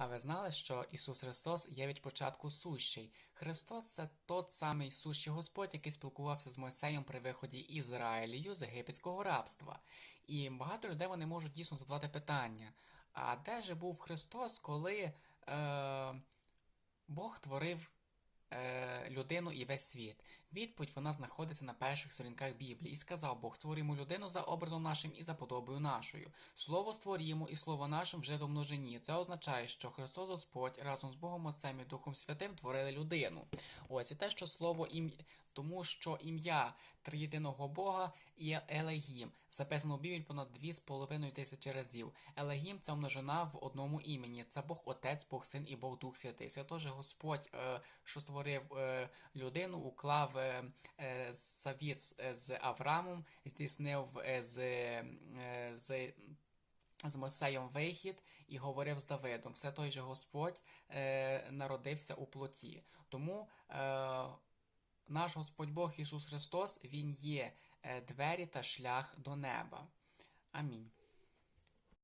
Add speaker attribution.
Speaker 1: А ви знали, що Ісус Христос є від початку сущий? Христос це тот самий сущий Господь, який спілкувався з Мойсеєм при виході Ізраїлію з єгипетського рабства. І багато людей вони можуть дійсно задавати питання: а де же був Христос, коли е, Бог творив е, людину і весь світ. Відповідь вона знаходиться на перших сторінках Біблії. І сказав Бог: створимо людину за образом нашим і за подобою нашою. Слово створімо і слово нашим вже до множині. Це означає, що Христос Господь разом з Богом Отцем і Духом Святим творили людину. Ось і те, що слово ім'я, тому що ім'я триєдиного Бога є Елегім. Записано в Біблії понад 2,5 тисячі разів. Елегім це множина в одному імені. Це Бог Отець, Бог Син і Бог Дух Святий. Це теж Господь, е, що створив е, людину, уклав е, завіт з- з Авраамом, здійснив з, з з Мойсеєм вихід і говорив з Давидом. Все той же Господь е, народився у плоті. Тому е, наш Господь Бог Ісус Христос, Він є е, двері та шлях до неба. Амінь.